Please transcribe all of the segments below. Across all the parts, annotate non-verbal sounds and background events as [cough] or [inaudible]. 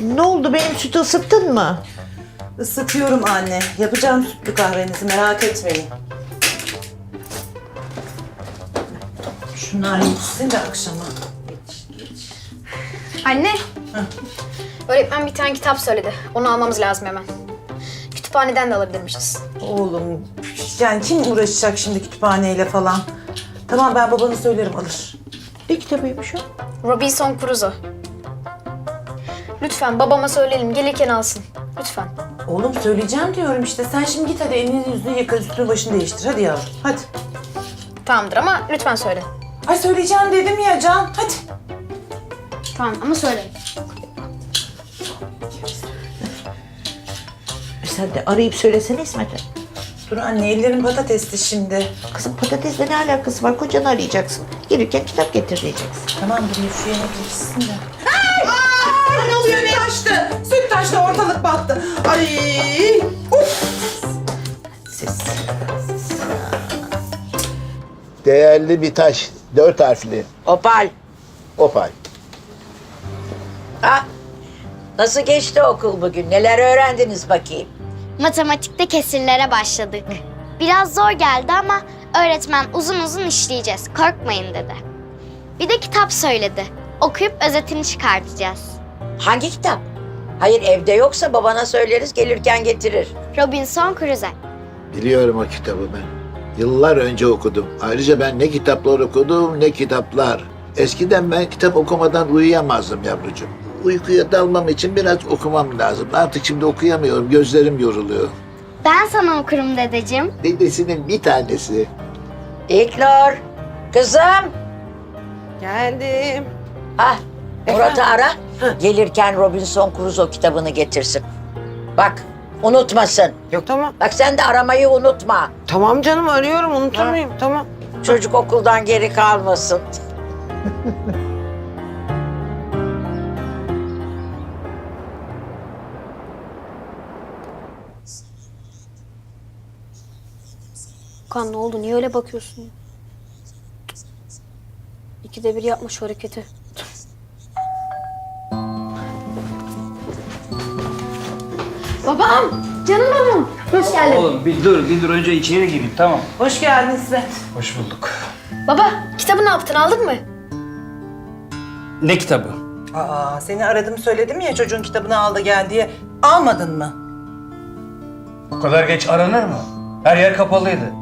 Ne oldu benim sütü ısıttın mı? Isıtıyorum anne. Yapacağım sütlü kahvenizi merak etmeyin. Şunlar yetişsin de akşama. Anne. Öğretmen bir tane kitap söyledi. Onu almamız lazım hemen. Kütüphaneden de alabilirmişiz. Oğlum yani kim uğraşacak şimdi kütüphaneyle falan? Tamam ben babana söylerim alır. Ne kitabıymış o? Robinson Crusoe. Lütfen babama söyleyelim gelirken alsın. Lütfen. Oğlum söyleyeceğim diyorum işte. Sen şimdi git hadi elini yüzünü yıka üstünü başını değiştir. Hadi yavrum hadi. Tamamdır ama lütfen söyle. Ay söyleyeceğim dedim ya Can. Hadi. Tamam ama söyle. Sen de arayıp söylesene İsmet'e. Dur anne ellerin patatesli şimdi. Kızım patatesle ne alakası var? Kocanı arayacaksın. Gelirken kitap getir diyeceksin. Tamam dur şu yemek yetişsin de. Ne taştı? Süt taştı ortalık battı. Ay. Uf. Siz. Değerli bir taş. Dört harfli. Opal. Opal. Ha? Nasıl geçti okul bugün? Neler öğrendiniz bakayım? Matematikte kesirlere başladık. Biraz zor geldi ama öğretmen uzun uzun işleyeceğiz. Korkmayın dedi. Bir de kitap söyledi. Okuyup özetini çıkartacağız. Hangi kitap? Hayır evde yoksa babana söyleriz gelirken getirir. Robinson Crusoe. Biliyorum o kitabı ben. Yıllar önce okudum. Ayrıca ben ne kitaplar okudum ne kitaplar. Eskiden ben kitap okumadan uyuyamazdım yavrucuğum. Uykuya dalmam için biraz okumam lazım. Artık şimdi okuyamıyorum. Gözlerim yoruluyor. Ben sana okurum dedeciğim. Dedesinin bir tanesi. İlknur. Kızım. Geldim. Ah Murat'ı ara. Gelirken Robinson Crusoe kitabını getirsin. Bak unutmasın. Yok tamam. Bak sen de aramayı unutma. Tamam canım arıyorum unutur muyum? Tamam. Çocuk okuldan geri kalmasın. Kan ne oldu? Niye öyle bakıyorsun? İkide bir yapma şu hareketi. Babam! Canım babam! Hoş geldin. Oğlum bir dur, bir dur. Önce içeri gireyim, tamam. Hoş geldin İsmet. Hoş bulduk. Baba, kitabı ne yaptın? Aldın mı? Ne kitabı? Aa seni aradım söyledim ya çocuğun kitabını aldı gel diye. Almadın mı? Bu kadar geç aranır mı? Her yer kapalıydı.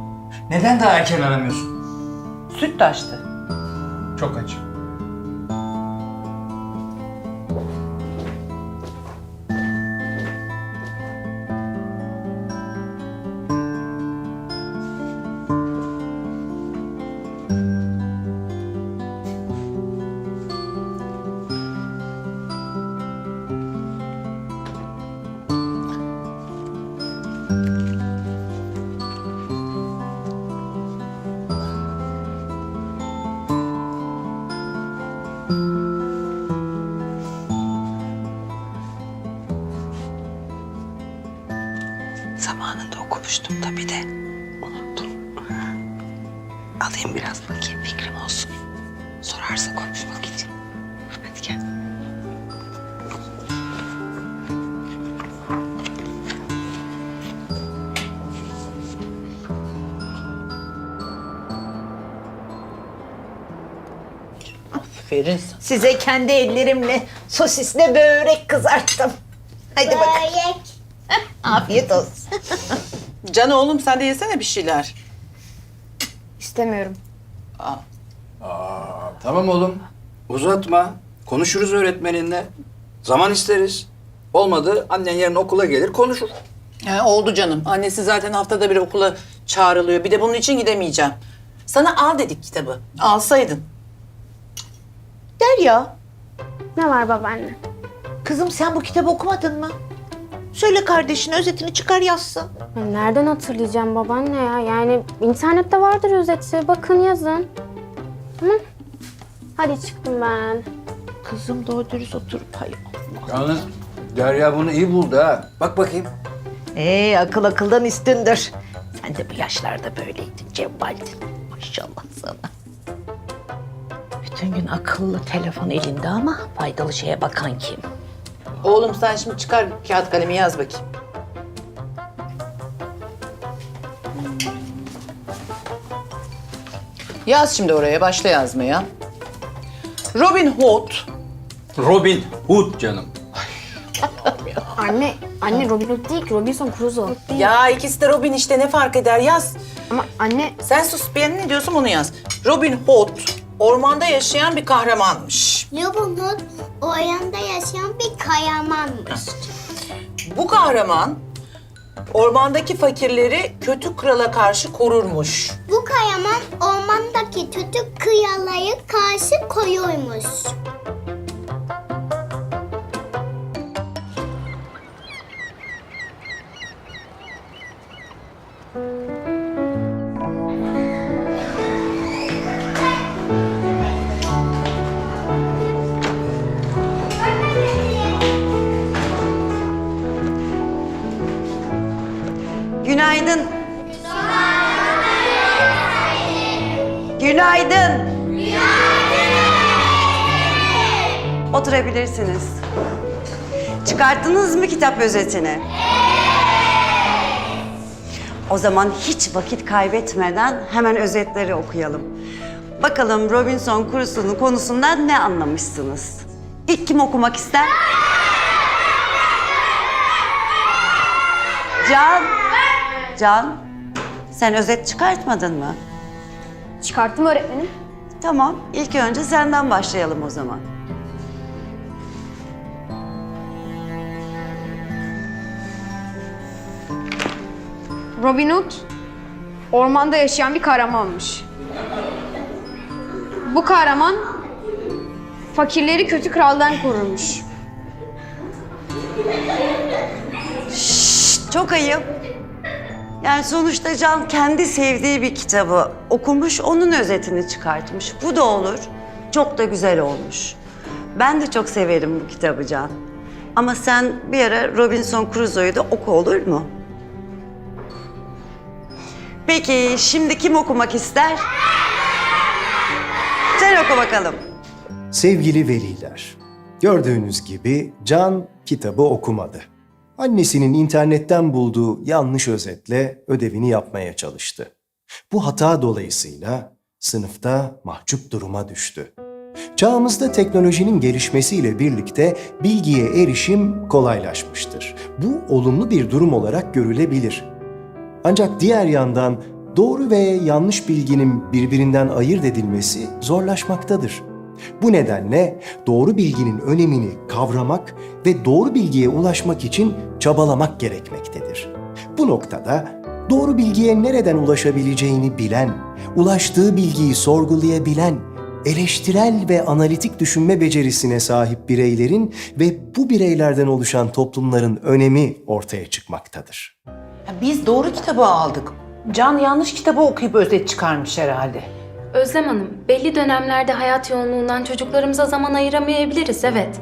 Neden daha erken aramıyorsun? Süt taştı. Çok aç. Zamanında okumuştum da bir de unuttum. Alayım biraz bakayım fikrim olsun. Sorarsa konuşmak için. Hadi gel. Aferin. Size kendi ellerimle sosisle börek kızarttım. Hadi bakalım. [laughs] Afiyet olsun. [laughs] Can oğlum sen de yesene bir şeyler. İstemiyorum. Tamam oğlum. Uzatma. Konuşuruz öğretmeninle. Zaman isteriz. Olmadı annen yarın okula gelir konuşur. He, oldu canım. Annesi zaten haftada bir okula çağrılıyor. Bir de bunun için gidemeyeceğim. Sana al dedik kitabı. Alsaydın. Derya, Ne var babaanne? kızım sen bu kitabı okumadın mı? Söyle kardeşine özetini çıkar yazsın. Ya Nereden hatırlayacağım babaanne ya? Yani internette vardır özeti. Bakın yazın. Hı? Hadi çıktım ben. Kızım doğru dürüst oturup hay Allah. Yalnız Derya bunu iyi buldu ha. Bak bakayım. Ee, akıl akıldan üstündür. Sen de bu yaşlarda böyleydin Cevval'din. Maşallah sana. Bütün gün akıllı telefon elinde ama faydalı şeye bakan kim? Oğlum sen şimdi çıkar kağıt kalemi yaz bakayım. Yaz şimdi oraya, başla yazmaya. Robin Hood. Robin Hood canım. [laughs] Anne, anne Robin Hood değil ki Robinson Crusoe. Ya ikisi de Robin işte ne fark eder yaz. Ama anne Sen sus ben ne diyorsam onu yaz. Robin Hood ormanda yaşayan bir kahramanmış. Robin Hood ormanda yaşayan kayamanmış. Bu kahraman ormandaki fakirleri kötü krala karşı korurmuş. Bu kayaman ormandaki kötü kıyalayı karşı koyuymuş. Oturabilirsiniz. Çıkarttınız mı kitap özetini? O zaman hiç vakit kaybetmeden hemen özetleri okuyalım. Bakalım Robinson Crusoe'nun konusundan ne anlamışsınız? İlk kim okumak ister? Can. Can. Sen özet çıkartmadın mı? çıkarttım öğretmenim. Tamam. ilk önce senden başlayalım o zaman. Robin Hood ormanda yaşayan bir kahramanmış. Bu kahraman fakirleri kötü kraldan korurmuş. Çok ayıp. Yani sonuçta Can kendi sevdiği bir kitabı okumuş, onun özetini çıkartmış. Bu da olur. Çok da güzel olmuş. Ben de çok severim bu kitabı Can. Ama sen bir ara Robinson Crusoe'yu da oku olur mu? Peki şimdi kim okumak ister? Sen oku bakalım. Sevgili veliler, gördüğünüz gibi Can kitabı okumadı. Annesinin internetten bulduğu yanlış özetle ödevini yapmaya çalıştı. Bu hata dolayısıyla sınıfta mahcup duruma düştü. Çağımızda teknolojinin gelişmesiyle birlikte bilgiye erişim kolaylaşmıştır. Bu olumlu bir durum olarak görülebilir. Ancak diğer yandan doğru ve yanlış bilginin birbirinden ayırt edilmesi zorlaşmaktadır. Bu nedenle doğru bilginin önemini kavramak ve doğru bilgiye ulaşmak için çabalamak gerekmektedir. Bu noktada doğru bilgiye nereden ulaşabileceğini bilen, ulaştığı bilgiyi sorgulayabilen, eleştirel ve analitik düşünme becerisine sahip bireylerin ve bu bireylerden oluşan toplumların önemi ortaya çıkmaktadır. Ya biz doğru kitabı aldık. Can yanlış kitabı okuyup özet çıkarmış herhalde. Özlem Hanım, belli dönemlerde hayat yoğunluğundan çocuklarımıza zaman ayıramayabiliriz evet.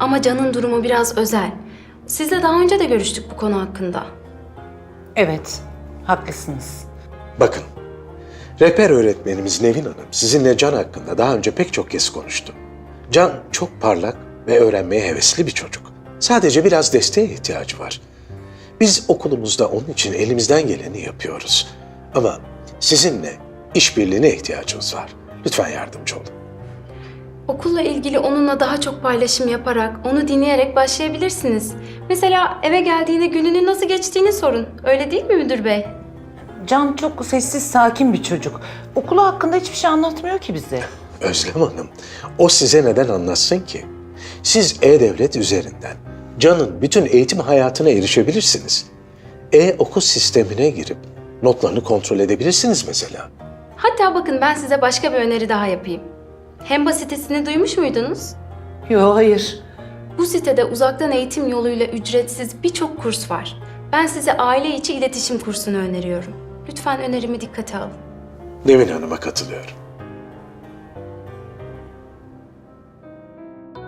Ama Can'ın durumu biraz özel. Sizle daha önce de görüştük bu konu hakkında. Evet, haklısınız. Bakın, rehber öğretmenimiz Nevin Hanım sizinle Can hakkında daha önce pek çok kez konuştu. Can çok parlak ve öğrenmeye hevesli bir çocuk. Sadece biraz desteğe ihtiyacı var. Biz okulumuzda onun için elimizden geleni yapıyoruz. Ama sizinle işbirliğine ihtiyacımız var. Lütfen yardımcı olun. Okulla ilgili onunla daha çok paylaşım yaparak, onu dinleyerek başlayabilirsiniz. Mesela eve geldiğinde gününün nasıl geçtiğini sorun. Öyle değil mi müdür bey? Can çok sessiz, sakin bir çocuk. Okulu hakkında hiçbir şey anlatmıyor ki bize. Özlem Hanım, o size neden anlatsın ki? Siz E-Devlet üzerinden Can'ın bütün eğitim hayatına erişebilirsiniz. E-okul sistemine girip notlarını kontrol edebilirsiniz mesela. Hatta bakın ben size başka bir öneri daha yapayım. Hemba sitesini duymuş muydunuz? Yok hayır. Bu sitede uzaktan eğitim yoluyla ücretsiz birçok kurs var. Ben size aile içi iletişim kursunu öneriyorum. Lütfen önerimi dikkate alın. Nevin Hanım'a katılıyorum.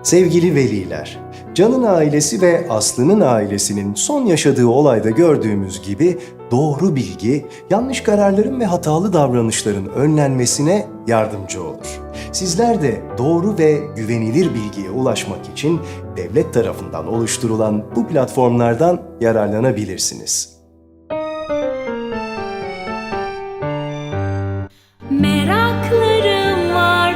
Sevgili veliler, Can'ın ailesi ve Aslı'nın ailesinin son yaşadığı olayda gördüğümüz gibi doğru bilgi, yanlış kararların ve hatalı davranışların önlenmesine yardımcı olur. Sizler de doğru ve güvenilir bilgiye ulaşmak için devlet tarafından oluşturulan bu platformlardan yararlanabilirsiniz.